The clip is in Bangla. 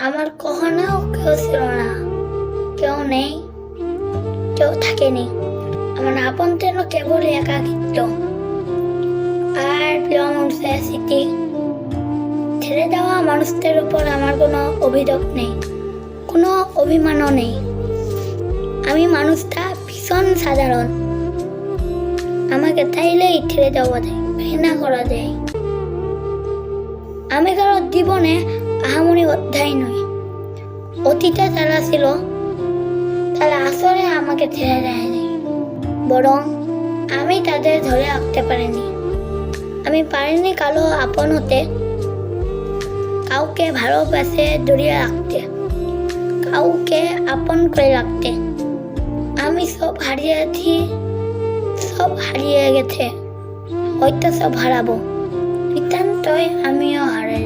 আমার কখনো কেউ ছিল না। কেউ নেই, কেউ থাকেনি। আমার আপন যেন কেবল একাকিত্ব। আর প্রিয় মানুষের স্মৃতি, ছেড়ে দেওয়া মানুষদের উপর আমার কোনো অভিযোগ নেই, কোনো অভিমানও নেই। আমি মানুষটা ভীষণ সাধারণ। আমাকে চাইলেই ছেড়ে দেওয়া যায়, ঘৃণা করা যায়। আমি কারোর জীবনে আহামরি অধ্যায় নয়। অতীতে তারা ছিল, তারা আসলে আমাকে ছেড়ে দেয়নি। বরং আমি তাদের ধরে রাখতে পারিনি। আমি পারিনি কালো আপন হতে, কাউকে ভালোবাসে জড়িয়ে রাখতে, কাউকে আপন করে রাখতে। আমি সব হারিয়েছি সব হারিয়ে গেছে, হয়তো সব হারাবো। নিতান্তই আমিও হারাই